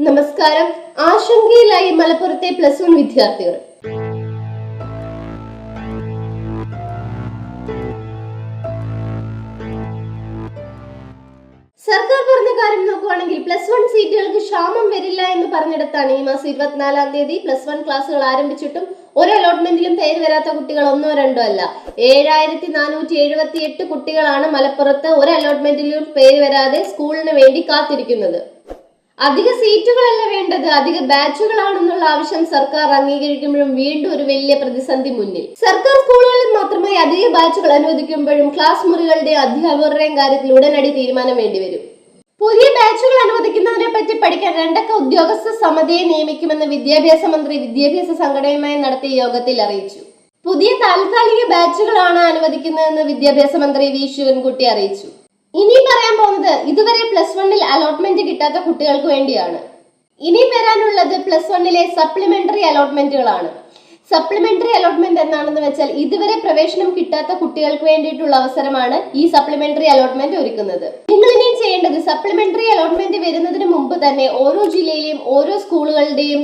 നമസ്കാരം. ആശങ്കയിലായി മലപ്പുറത്തെ plus one വിദ്യാർത്ഥികൾ. സർക്കാർ പറഞ്ഞ കാര്യം നോക്കുവാണെങ്കിൽ പ്ലസ് വൺ സീറ്റുകൾക്ക് ക്ഷാമം വരില്ല എന്ന് പറഞ്ഞിടത്താണ് ഈ മാസം ഇരുപത്തിനാലാം തീയതി പ്ലസ് വൺ ക്ലാസ്സുകൾ ആരംഭിച്ചിട്ടും ഒരു അലോട്ട്മെന്റിലും പേര് വരാത്ത കുട്ടികൾ ഒന്നോ രണ്ടോ അല്ല. ഏഴായിരത്തി നാനൂറ്റി എഴുപത്തി എട്ട് കുട്ടികളാണ് മലപ്പുറത്ത് ഒരു അലോട്ട്മെന്റിലും പേര് വരാതെ സ്കൂളിന് വേണ്ടി കാത്തിരിക്കുന്നത്. അധിക സീറ്റുകളല്ല വേണ്ടത്. അധിക ബാച്ചുകളാണെന്നുള്ള ആവശ്യം സർക്കാർ അംഗീകരിക്കുമ്പോഴും വീണ്ടും ഒരു വലിയ പ്രതിസന്ധി മുന്നിൽ. സർക്കാർ സ്കൂളുകളിൽ മാത്രമായി അധിക ബാച്ചുകൾ അനുവദിക്കുമ്പോഴും ക്ലാസ് മുറികളുടെ അധ്യാപകരുടെയും കാര്യത്തിൽ ഉടനടി തീരുമാനം വേണ്ടിവരും. പുതിയ ബാച്ചുകൾ അനുവദിക്കുന്നതിനെ പറ്റി പഠിക്കാൻ രണ്ടക്ക ഉദ്യോഗസ്ഥ സമിതിയെ നിയമിക്കുമെന്ന് വിദ്യാഭ്യാസ മന്ത്രി വിദ്യാഭ്യാസ സംഘടനയുമായി നടത്തിയ യോഗത്തിൽ അറിയിച്ചു. പുതിയ താൽക്കാലിക ബാച്ചുകളാണ് അനുവദിക്കുന്നതെന്ന് വിദ്യാഭ്യാസ മന്ത്രി വി. ശിവൻകുട്ടി അറിയിച്ചു. ഇനി പറയാൻ പോകുന്നത് ഇതുവരെ പ്ലസ് വണ്ണിൽ അലോട്ട്മെന്റ് കിട്ടാത്ത കുട്ടികൾക്ക് വേണ്ടിയാണ്. ഇനി വരാനുള്ളത് പ്ലസ് വണ്ണിലെ സപ്ലിമെന്ററി അലോട്ട്മെന്റുകളാണ് സപ്ലിമെന്ററി അലോട്ട്മെന്റ് എന്താണെന്ന് വെച്ചാൽ ഇതുവരെ പ്രവേശനം കിട്ടാത്ത കുട്ടികൾക്ക് വേണ്ടിയിട്ടുള്ള അവസരമാണ് ഈ സപ്ലിമെന്ററി അലോട്ട്മെന്റ് ഒരുക്കുന്നത്. നിങ്ങൾ ഇനി ചെയ്യേണ്ടത് സപ്ലിമെന്ററി അലോട്ട്മെന്റ് വരുന്നതിന് മുമ്പ് തന്നെ ഓരോ ജില്ലയിലെയും ഓരോ സ്കൂളുകളുടെയും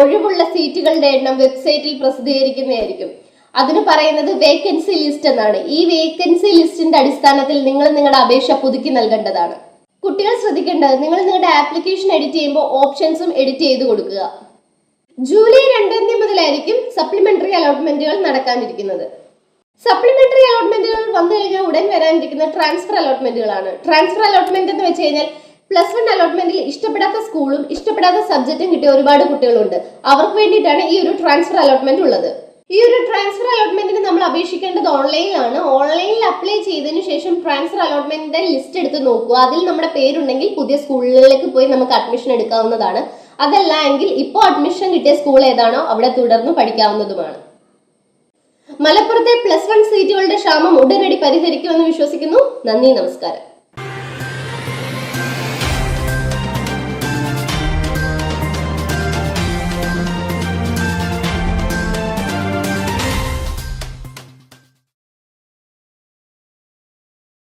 ഒഴിവുള്ള സീറ്റുകളുടെ എണ്ണം വെബ്സൈറ്റിൽ പ്രസിദ്ധീകരിക്കുന്നതായിരിക്കും. അതിന് പറയുന്നത് വേക്കൻസി ലിസ്റ്റ് എന്നാണ്. ഈ വേക്കൻസി ലിസ്റ്റിന്റെ അടിസ്ഥാനത്തിൽ നിങ്ങൾ നിങ്ങളുടെ അപേക്ഷ പുതുക്കി നൽകേണ്ടതാണ്. കുട്ടികൾ ശ്രദ്ധിക്കേണ്ടത് നിങ്ങൾ നിങ്ങളുടെ ആപ്ലിക്കേഷൻ എഡിറ്റ് ചെയ്യുമ്പോൾ ഓപ്ഷൻസും എഡിറ്റ് ചെയ്ത് കൊടുക്കുക. ജൂലൈ രണ്ടാം തീയതി മുതലായിരിക്കും സപ്ലിമെന്ററി അലോട്ട്മെന്റുകൾ നടക്കാനിരിക്കുന്നത്. സപ്ലിമെന്ററി അലോട്ട്മെന്റുകൾ വന്നു കഴിഞ്ഞാൽ ഉടൻ വരാനിരിക്കുന്ന ട്രാൻസ്ഫർ അലോട്ട്മെന്റുകളാണ് ട്രാൻസ്ഫർ അലോട്ട്മെന്റ് എന്ന് വെച്ച് കഴിഞ്ഞാൽ പ്ലസ് വൺ അലോട്ട്മെന്റിൽ ഇഷ്ടപ്പെടാത്ത സ്കൂളും ഇഷ്ടപ്പെടാത്ത സബ്ജക്റ്റും കിട്ടിയ ഒരുപാട് കുട്ടികളുണ്ട്. അവർക്ക് വേണ്ടിയിട്ടാണ് ഈ ഒരു ട്രാൻസ്ഫർ അലോട്ട്മെന്റ് ഉള്ളത്. ഈ ഒരു ട്രാൻസ്ഫർ അലോട്ട്മെന്റിന് നമ്മൾ അപേക്ഷിക്കേണ്ടത് ഓൺലൈനിലാണ് ഓൺലൈനിൽ അപ്ലൈ ചെയ്തതിനു ശേഷം ട്രാൻസ്ഫർ അലോട്ട്മെന്റിന്റെ ലിസ്റ്റ് എടുത്ത് നോക്കുക. അതിൽ നമ്മുടെ പേരുണ്ടെങ്കിൽ പുതിയ സ്കൂളുകളിലേക്ക് പോയി നമുക്ക് അഡ്മിഷൻ എടുക്കാവുന്നതാണ്. അതല്ല എങ്കിൽ ഇപ്പോൾ അഡ്മിഷൻ കിട്ടിയ സ്കൂൾ ഏതാണോ അവിടെ തുടർന്ന് പഠിക്കാവുന്നതുമാണ്. മലപ്പുറത്തെ പ്ലസ് വൺ സീറ്റുകളുടെ ക്ഷാമം ഉടനടി പരിഹരിക്കുമെന്ന് വിശ്വസിക്കുന്നു. നന്ദി നമസ്കാരം.